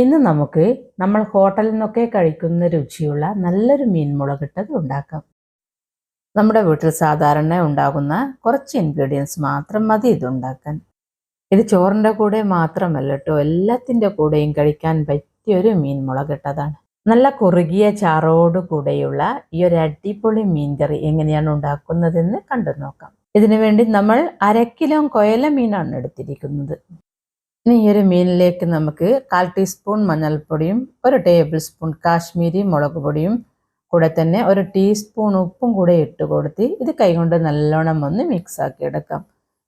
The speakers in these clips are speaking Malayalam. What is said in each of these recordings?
ഇന്ന് നമുക്ക് നമ്മൾ ഹോട്ടലിൽ നിന്നൊക്കെ കഴിക്കുന്ന രുചിയുള്ള നല്ലൊരു മീൻ മുളകിട്ടത് ഉണ്ടാക്കാം. നമ്മുടെ വീട്ടിൽ സാധാരണ ഉണ്ടാകുന്ന കുറച്ച് ഇൻഗ്രീഡിയൻസ് മാത്രം മതി ഇതുണ്ടാക്കാൻ ഇത് ചോറിന്റെ കൂടെ മാത്രമല്ല കേട്ടോ എല്ലാത്തിന്റെ കൂടെയും കഴിക്കാൻ പറ്റിയ ഒരു മീൻ മുളകിട്ടതാണ്. നല്ല കുറുകിയ ചാറോട് കൂടെയുള്ള ഈ ഒരു അടിപൊളി മീൻകറി എങ്ങനെയാണ് ഉണ്ടാക്കുന്നതെന്ന് കണ്ടു നോക്കാം. ഇതിനു വേണ്ടി നമ്മൾ അര കിലോ കൊയല മീനാണ് എടുത്തിരിക്കുന്നത്. ഇനി ഈ ഒരു മീനിലേക്ക് നമുക്ക് കാൽ ടീസ്പൂൺ മഞ്ഞൾപ്പൊടിയും ഒരു ടേബിൾ സ്പൂൺ കാശ്മീരി മുളക് പൊടിയും കൂടെ തന്നെ ഒരു ടീസ്പൂൺ ഉപ്പും കൂടെ ഇട്ട് കൊടുത്ത് ഇത് കൈകൊണ്ട് നല്ലോണം ഒന്ന് മിക്സാക്കി എടുക്കാം.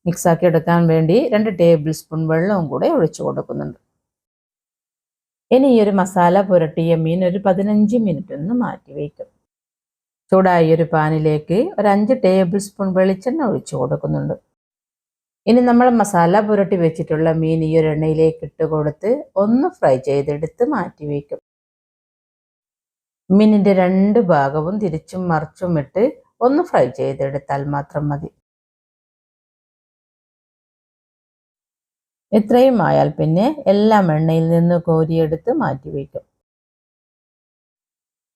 മിക്സാക്കി എടുക്കാൻ വേണ്ടി രണ്ട് ടേബിൾ സ്പൂൺ വെള്ളവും കൂടെ ഒഴിച്ചു കൊടുക്കുന്നുണ്ട്. ഇനി ഈ ഒരു മസാല പുരട്ടിയ മീൻ ഒരു പതിനഞ്ച് മിനിറ്റ് ഒന്ന് മാറ്റി വയ്ക്കും. ചൂടായ ഒരു പാനിലേക്ക് ഒരു അഞ്ച് ടേബിൾ സ്പൂൺ വെളിച്ചെണ്ണ ഒഴിച്ചു കൊടുക്കുന്നുണ്ട്. ഇനി നമ്മൾ മസാല പുരട്ടി വെച്ചിട്ടുള്ള മീൻ ഈ ഒരു എണ്ണയിലേക്ക് ഇട്ട് കൊടുത്ത് ഒന്ന് ഫ്രൈ ചെയ്തെടുത്ത് മാറ്റി വയ്ക്കും മീനിന്റെ രണ്ട് ഭാഗവും തിരിച്ചും മറിച്ചും ഇട്ട് ഒന്ന് ഫ്രൈ ചെയ്തെടുത്താൽ മാത്രം മതി. ഇത്രയും ആയാൽ പിന്നെ എല്ലാം എണ്ണയിൽ നിന്ന് കോരിയെടുത്ത് മാറ്റി വയ്ക്കും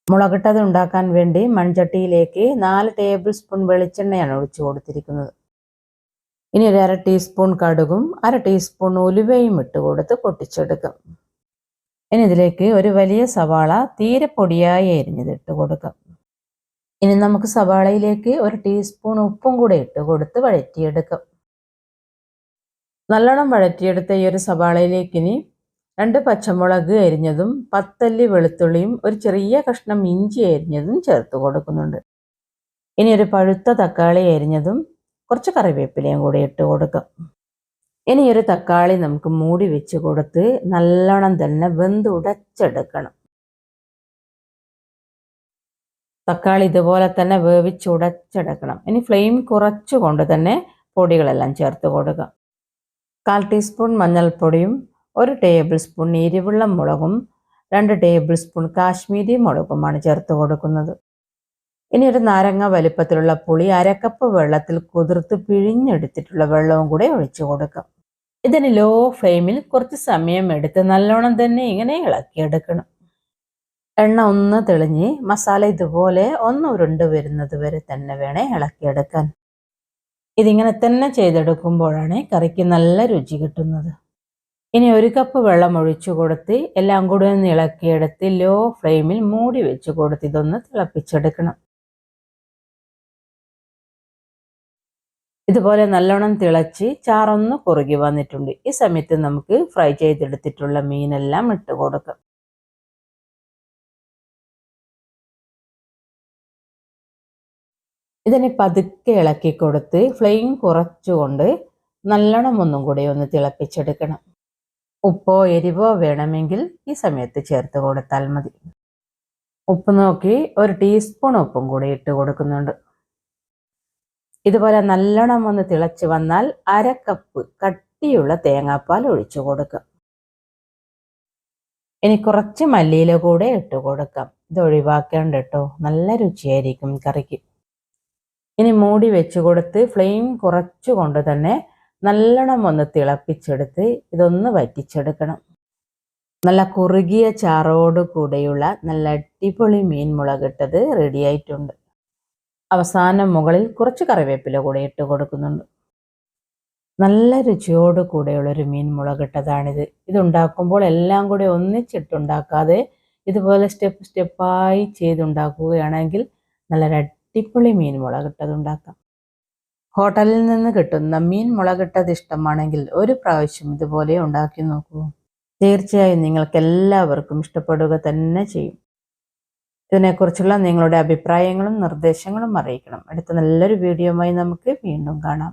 മുളകിട്ടത് ഉണ്ടാക്കാൻ വേണ്ടി മൺചട്ടിയിലേക്ക് നാല് ടേബിൾ സ്പൂൺ വെളിച്ചെണ്ണയാണ് ഒഴിച്ചു കൊടുത്തിരിക്കുന്നത്. ഇനി ഒരു അര ടീസ്പൂൺ കടുകും അര ടീസ്പൂൺ ഉലുവയും ഇട്ട് കൊടുത്ത് പൊട്ടിച്ചെടുക്കും. ഇനി ഇതിലേക്ക് ഒരു വലിയ സവാള തീരെ പൊടിയായി എരിഞ്ഞതിട്ട് കൊടുക്കാം. ഇനി നമുക്ക് സവാളയിലേക്ക് ഒരു ടീസ്പൂൺ ഉപ്പും കൂടെ ഇട്ട് കൊടുത്ത് വഴറ്റിയെടുക്കും. നല്ലോണം വഴറ്റിയെടുത്ത ഈ ഒരു സവാളയിലേക്ക് ഇനി രണ്ട് പച്ചമുളക് എരിഞ്ഞതും പത്തല്ലി വെളുത്തുള്ളിയും ഒരു ചെറിയ കഷ്ണം ഇഞ്ചി എരിഞ്ഞതും ചേർത്ത് കൊടുക്കുന്നുണ്ട്. ഇനി ഒരു പഴുത്ത തക്കാളി അരിഞ്ഞതും കുറച്ച് കറിവേപ്പിലയും കൂടി ഇട്ട് കൊടുക്കാം. ഇനി ഒരു തക്കാളി നമുക്ക് മൂടി വെച്ച് കൊടുത്ത് നല്ലോണം തന്നെ വെന്തുടച്ചെടുക്കണം തക്കാളി ഇതുപോലെ തന്നെ വേവിച്ചുടച്ചെടുക്കണം ഇനി ഫ്ലെയിം കുറച്ചുകൊണ്ട് തന്നെ പൊടികളെല്ലാം ചേർത്ത് കൊടുക്കാം കാൽ ടീസ്പൂൺ മഞ്ഞൾപ്പൊടിയും ഒരു ടേബിൾ സ്പൂൺ എരിവുള്ള മുളകും രണ്ട് ടേബിൾ സ്പൂൺ കാശ്മീരി മുളകുമാണ് ചേർത്ത് കൊടുക്കുന്നത്. ഇനി ഒരു നാരങ്ങ വലിപ്പത്തിലുള്ള പുളി അരക്കപ്പ് വെള്ളത്തിൽ കുതിർത്ത് പിഴിഞ്ഞെടുത്തിട്ടുള്ള വെള്ളവും കൂടെ ഒഴിച്ചു കൊടുക്കാം. ഇതിന് ലോ ഫ്ലെയിമിൽ കുറച്ച് സമയം എടുത്ത് നല്ലോണം തന്നെ ഇങ്ങനെ ഇളക്കിയെടുക്കണം. എണ്ണ ഒന്ന് തെളിഞ്ഞ് മസാല ഇതുപോലെ ഒന്ന് ഉരുണ്ട് വരുന്നത് വരെ തന്നെ വേണേ ഇളക്കിയെടുക്കാൻ. ഇതിങ്ങനെ തന്നെ ചെയ്തെടുക്കുമ്പോഴാണ് കറിക്ക് നല്ല രുചി കിട്ടുന്നത്. ഇനി ഒരു കപ്പ് വെള്ളം ഒഴിച്ചു കൊടുത്ത് എല്ലാം കൂടി ഒന്ന് ഇളക്കിയെടുത്ത് ലോ ഫ്ലെയിമിൽ മൂടി വെച്ച് കൊടുത്ത് ഇതൊന്ന് തിളപ്പിച്ചെടുക്കണം. ഇതുപോലെ നല്ലോണം തിളച്ച് ചാറൊന്ന് കുറുകി വന്നിട്ടുണ്ട്. ഈ സമയത്ത് നമുക്ക് ഫ്രൈ ചെയ്തെടുത്തിട്ടുള്ള മീനെല്ലാം ഇട്ട് കൊടുക്കാം. ഇതിനെ പതുക്കെ ഇളക്കി കൊടുത്ത് ഫ്ലെയിം കുറച്ചുകൊണ്ട് നല്ലോണം ഒന്നും കൂടി ഒന്ന് തിളപ്പിച്ചെടുക്കണം. ഉപ്പോ എരിവോ വേണമെങ്കിൽ ഈ സമയത്ത് ചേർത്ത് കൊടുത്താൽ മതി. ഉപ്പ് നോക്കി ഒരു ടീസ്പൂൺ ഉപ്പും കൂടി ഇട്ട് കൊടുക്കുന്നുണ്ട്. ഇതുപോലെ നല്ലോണം ഒന്ന് തിളച്ച് വന്നാൽ അര കപ്പ് കട്ടിയുള്ള തേങ്ങാപ്പാൽ ഒഴിച്ചു കൊടുക്കാം. ഇനി കുറച്ച് മല്ലിയില കൂടെ ഇട്ട് കൊടുക്കാം. ഇത് ഒഴിവാക്കേണ്ട കേട്ടോ. നല്ല രുചിയായിരിക്കും കറിക്ക്. ഇനി മൂടി വെച്ച് കൊടുത്ത് ഫ്ലെയിം കുറച്ചു കൊണ്ട് തന്നെ നല്ലോണം ഒന്ന് തിളപ്പിച്ചെടുത്ത് ഇതൊന്ന് വറ്റിച്ചെടുക്കണം. നല്ല കുറുകിയ ചാറോട് കൂടെയുള്ള നല്ല അടിപൊളി മീൻ മുളകിട്ടത് റെഡി ആയിട്ടുണ്ട്. അവസാനം മുകളിൽ കുറച്ച് കറിവേപ്പില കൂടെ ഇട്ട് കൊടുക്കുന്നുണ്ട്. നല്ല രുചിയോട് കൂടെയുള്ളൊരു മീൻ മുളകിട്ടതാണിത്. ഇതുണ്ടാക്കുമ്പോൾ എല്ലാം കൂടി ഒന്നിച്ചിട്ടുണ്ടാക്കാതെ ഇതുപോലെ സ്റ്റെപ്പ് സ്റ്റെപ്പായി ചെയ്തുണ്ടാക്കുകയാണെങ്കിൽ നല്ല അടിപൊളി മീൻ മുളകിട്ടത് ഉണ്ടാക്കാം ഹോട്ടലിൽ നിന്ന് കിട്ടുന്ന മീൻ മുളകിട്ടത് ഇഷ്ടമാണെങ്കിൽ ഒരു പ്രാവശ്യം ഇതുപോലെ ഉണ്ടാക്കി നോക്കൂ. തീർച്ചയായും നിങ്ങൾക്ക് എല്ലാവർക്കും ഇഷ്ടപ്പെടുക തന്നെ ചെയ്യും. ഇതിനെക്കുറിച്ചുള്ള നിങ്ങളുടെ അഭിപ്രായങ്ങളും നിർദ്ദേശങ്ങളും അറിയിക്കണം. അടുത്ത നല്ലൊരു വീഡിയോയുമായി നമുക്ക് വീണ്ടും കാണാം.